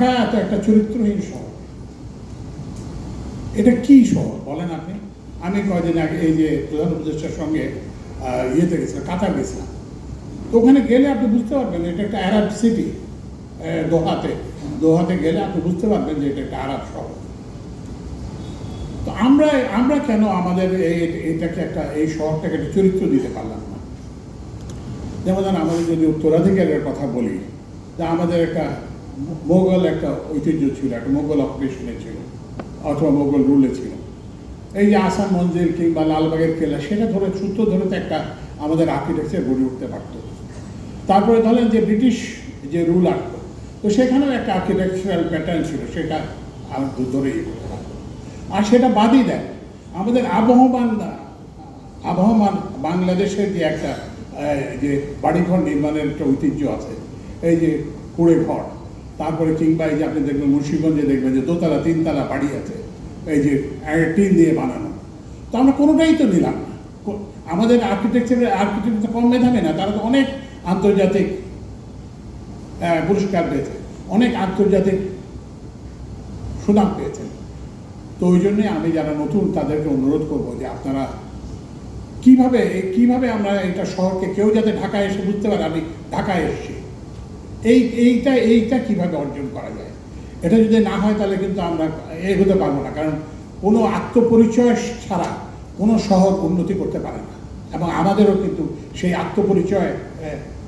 ঢাকা এত একটা চরিত্রহীন শহর। এটা কি শহর? বলেন আপনি। আমি কয়দিন আগে এই যে প্রধান উপদেষ্টার সঙ্গে ইয়েতে গেছিলাম, কাতার গেছিলাম। তো ওখানে গেলে আপনি বুঝতে পারবেন এটা একটা আরব সিটি দোহাতে। দোহাতে গেলে আপনি বুঝতে পারবেন যে এটা একটা আরব শহর। তো আমরা আমরা কেন আমাদের এই- এটাকে একটা, এই শহরটাকে একটা চরিত্র দিতে পারলাম না? যেমন আমাদের যদি উত্তরাধিকারের কথা বলি যে আমাদের একটা মোগল একটা ঐতিহ্য ছিল, একটা মোগল অপারেশনে ছিল, অথবা মোগল রুলে ছিল। এই যে আসাম মঞ্জিল কিংবা লালবাগের কেল্লা সেটা ধরে, সূত্র ধরে তো একটা আমাদের আর্কিটেকচার গড়ে উঠতে পারত। তারপরে ধরেন যে ব্রিটিশ যে রুল আসতো তো সেখানেও একটা আর্কিটেকচারাল প্যাটার্ন ছিল, সেটা আমরা ধরে করতে পারতো। আর সেটা বাদই দেয় আমাদের আবহমান আবহমান বাংলাদেশের যে একটা যে বাড়িঘর নির্মাণের একটা ঐতিহ্য আছে, এই যে কুড়ে ঘর তারপরে কিংবা এই যে আপনি দেখবেন মুন্সিগঞ্জে দেখবেন যে দোতলা, তিনতলা বাড়ি আছে, এই যে টিন দিয়ে বানানো। তো আমরা কোনোটাই তো নিলাম না। আমাদের আর্কিটেকচারের আর্কিটেক্ট তো কম মেধাবী না, তারা তো অনেক আন্তর্জাতিক পুরস্কার পেয়েছে, অনেক আন্তর্জাতিক সুনাম পেয়েছেন তো ওই জন্যে আমি যারা নতুন, তাদেরকে অনুরোধ করব যে আপনারা কীভাবে কীভাবে আমরা এটা শহরকে কেউ যাতে ঢাকায় এসে বুঝতে পারে, আমি ঢাকায় এসেছি। এই, এইটা এইটা কীভাবে অর্জন করা যায়? এটা যদি না হয় তাহলে কিন্তু আমরা এগোতে পারব না, কারণ কোনো আত্মপরিচয় ছাড়া কোনো শহর উন্নতি করতে পারে না। এবং আমাদেরও কিন্তু সেই আত্মপরিচয়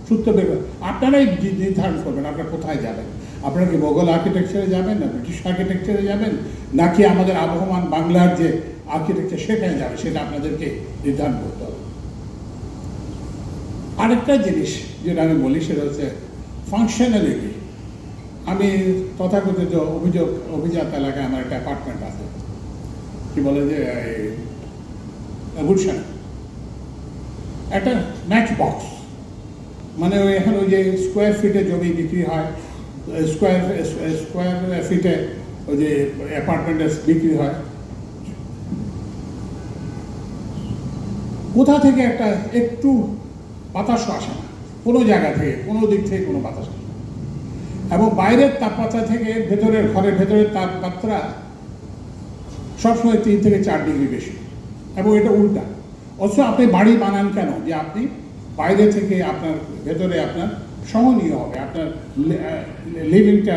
সূত্র বের আপনারাই নির্ধারণ করবেন আপনারা কোথায় যাবেন? আপনারা কি মোগল আর্কিটেকচারে যাবেন না ব্রিটিশ আর্কিটেকচারে যাবেন? নাকি আমাদের আবহমান বাংলার যে আর্কিটেকচার সেখানে যাবে সেটা আপনাদেরকে নির্ধারণ করতে হবে। আরেকটা জিনিস যেটা আমি বলি সেটা হচ্ছে ফাংশনালিটি আমি তথাকথিত অভিযোগ, অভিজাত এলাকায় আমার একটা অ্যাপার্টমেন্ট আছে। কি বলে যে গুলশান একটা ম্যাচ বক্স মানে ওই এখন ওই যে স্কোয়ার ফিটে জমি বিক্রি হয় স্কোয়ার স্কোয়ার ফিটে ওই যে অ্যাপার্টমেন্টে বিক্রি হয়। কোথা থেকে একটা একটু বাতাসও আসে না। কোনো জায়গা থেকে, কোনো দিক থেকে কোনো বাতাস আসে না। এবং বাইরের তাপমাত্রা থেকে ভেতরের, ঘরের ভেতরের তাপমাত্রা সবসময় তিন থেকে চার ডিগ্রি বেশি। এবং এটা উল্টা। অথচ আপনি বাড়ি বানান কেন? যে আপনি বাইরে থেকে আপনার ভেতরে আপনার সহনীয় হবে, আপনার লিভিংটা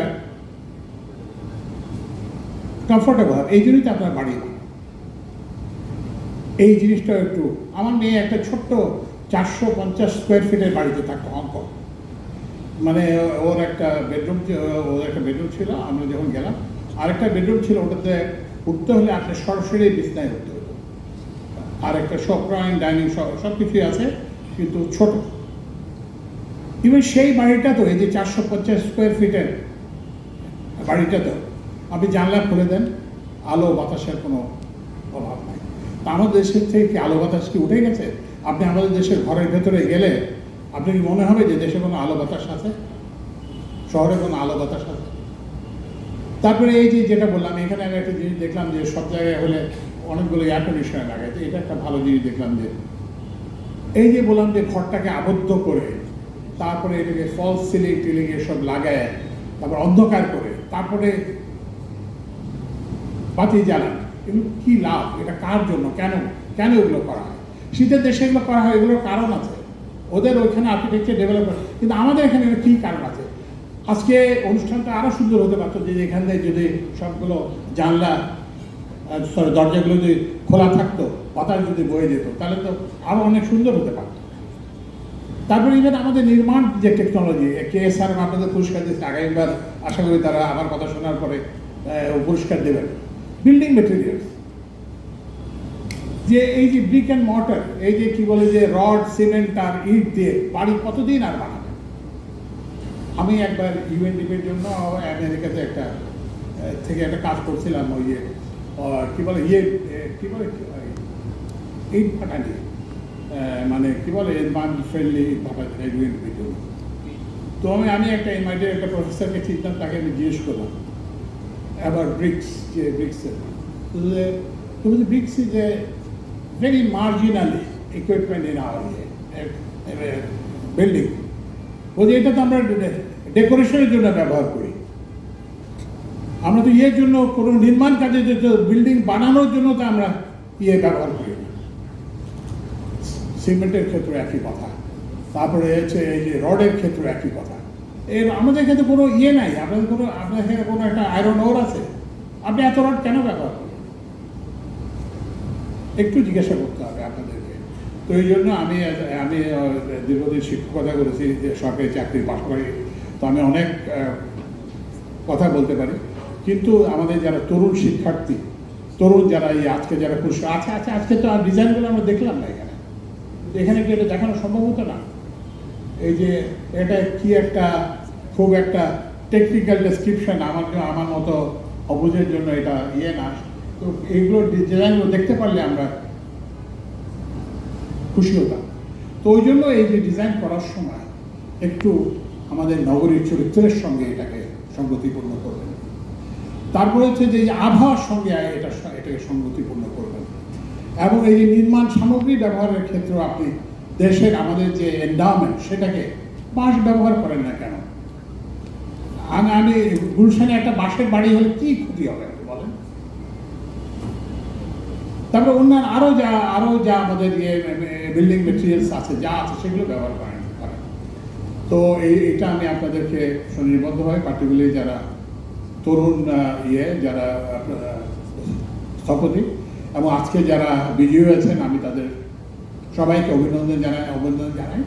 কমফোর্টেবল হবে। এই জন্যই তো আপনার বাড়ি এই জিনিসটা একটু, আমার মেয়ে একটা ছোট্ট চারশো পঞ্চাশ স্কোয়ার ফিটের বাড়িতে থাকতো হংকং মানে ওর একটা বেডরুম ওর একটা বেডরুম ছিল, আমরা যখন গেলাম, আরেকটা বেডরুম ছিল, ওটাতে উঠতে হলে আপনি সরাসরি বিছনায় উঠতে হতো। আর একটা শপরাইন ডাইনিং সব সব কিছুই আছে, কিন্তু ছোট। ইভেন সেই বাড়িটা তো, এই যে চারশো পঞ্চাশ স্কোয়ার ফিটের বাড়িটা তো, আপনি জানলা খুলে দেন, আলো বাতাসের কোনো অভাব নাই। তা আমাদের দেশের থেকে আলো বাতাস কি উঠে গেছে? আপনি আমাদের দেশের ঘরের ভেতরে গেলে আপনি কি মনে হবে যে দেশে কোনো আলো বাতাস আছে? শহরে কোনো আলো বাতাস আছে? তারপরে এই যে যেটা বললাম, এখানে আমি একটা জিনিস দেখলাম যে সব জায়গায় হলে অনেকগুলো এয়ার কন্ডিশনার লাগায় তো এটা একটা ভালো জিনিস দেখলাম যে এই যে বললাম যে ঘরটাকে আবদ্ধ করে, তারপরে এটাকে ফলস সিলিং টিলিং এসব লাগায়, তারপর অন্ধকার করে, তারপরে বাতি জ্বালান এগুলো কি লাভ? এটা কার জন্য? কেন? কেন এগুলো করা হয়? শীতের দেশে এগুলো করা হয়, এগুলোর কারণ আছে। ওদের ওইখানে আর্কিটেকচার ডেভেলপ করে কিন্তু আমাদের এখানে কী কারণ আছে? আজকে অনুষ্ঠানটা আরও সুন্দর হতে পারতো যে এখান থেকে যদি সবগুলো জানলা সরি দরজাগুলো যদি খোলা থাকতো, বাতাস যদি বয়ে যেত, তাহলে তো আরও অনেক সুন্দর হতে পারতো। তারপরে ইভেন আমাদের নির্মাণ যে টেকনোলজি কে এস আর আপনাদের পুরস্কার দিচ্ছে আগামীবার আশা করি তারা আমার কথা শোনার পরে পুরস্কার দেবেন। বিল্ডিং মেটেরিয়ালস যে এই যে ব্রিক অ্যান্ড মর্টার এই যে কি বলে যে রড সিমেন্ট আর ইট দিয়ে বাড়ি কতদিন আর বানাবে? আমি একবার ইউএনডিপির জন্য আমেরিকাতে একটা থেকে একটা কাজ করছিলাম, ওই যে কি বলে ইয়ে কি বলে ইট ফাটা নিয়ে মানে কি বলে এনভায়রনমেন্ট ফ্রেন্ডলি ইট ফাটা ইউএনডিপির জন্য। তো আমি আমি একটা এমআইটির একটা প্রফেসরকে চিনতাম, তাকে আমি জিজ্ঞেস করলাম about ব্রিক্স যে ব্রিক্সের the bricks is a very marginal equipment in our uh, uh, building. বলছি এটা তো আমরা ডেকোরেশনের জন্য ব্যবহার করি। আমরা তো ইয়ের জন্য কোনো নির্মাণ কাজে যে বিল্ডিং বানানোর জন্য তো আমরা ইয়ে ব্যবহার করি না। সিমেন্টের ক্ষেত্রে একই কথা। তারপরে হচ্ছে এই যে রডের ক্ষেত্রে একই কথা। এর আমাদের ক্ষেত্রে কোনো ইয়ে নাই। আপনাদের কোনো আপনাদের কোনো একটা আয়রন ওর আছে। আপনি এত রড কেন ব্যবহার করেন? একটু জিজ্ঞাসা করতে হবে আপনাদেরকে। তো এই জন্য আমি আমি দীর্ঘদিন শিক্ষকতা করেছি যে সরকারি চাকরির পাশাপাশি তো আমি অনেক কথা বলতে পারি। কিন্তু আমাদের যারা তরুণ শিক্ষার্থী, তরুণ যারা এই আজকে যারা পুরস্কার আছে আছে আজকে তো আর ডিজাইনগুলো আমরা দেখলাম না এখানে। এখানে কি এটা দেখানো সম্ভব হতো না? এই যে এটা কি একটা, খুব একটা টেকনিক্যাল ডেসক্রিপশন আমার আমার মতো অবুঝের জন্য এটা ইয়ে না। তো এইগুলো ডিজাইনগুলো দেখতে পারলে আমরা খুশি হতাম। তো ওই জন্য এই যে ডিজাইন করার সময় একটু আমাদের নগরীর চরিত্রের সঙ্গে এটাকে সংগতিপূর্ণ করবেন। তারপরে হচ্ছে যে আবহাওয়ার সঙ্গে এটা এটাকে সংগতিপূর্ণ করবেন। এবং এই যে নির্মাণ সামগ্রী ব্যবহারের ক্ষেত্রেও আপনি দেশের আমাদের যে এন্ডাওমেন্ট সেটাকে বাঁশ ব্যবহার করেন না কেন? আমি গুলশানে একটা বাঁশের বাড়ি হলে কি ক্ষতি হবে আপনি বলেন তারপরে অন্যান্য আরও যা আরও যা আমাদের ইয়ে বিল্ডিং মেটেরিয়ালস আছে, যা আছে সেগুলো ব্যবহার করেন করেন। তো এই, এটা আমি আপনাদেরকে সুনির্বদ্ধভাবে পার্টিকুলারলি যারা তরুণ ইয়ে যারা স্থপতি, এবং আজকে যারা বিজয়ী হয়েছেন আমি তাদের সবাইকে অভিনন্দন জানাই অভিনন্দন জানাই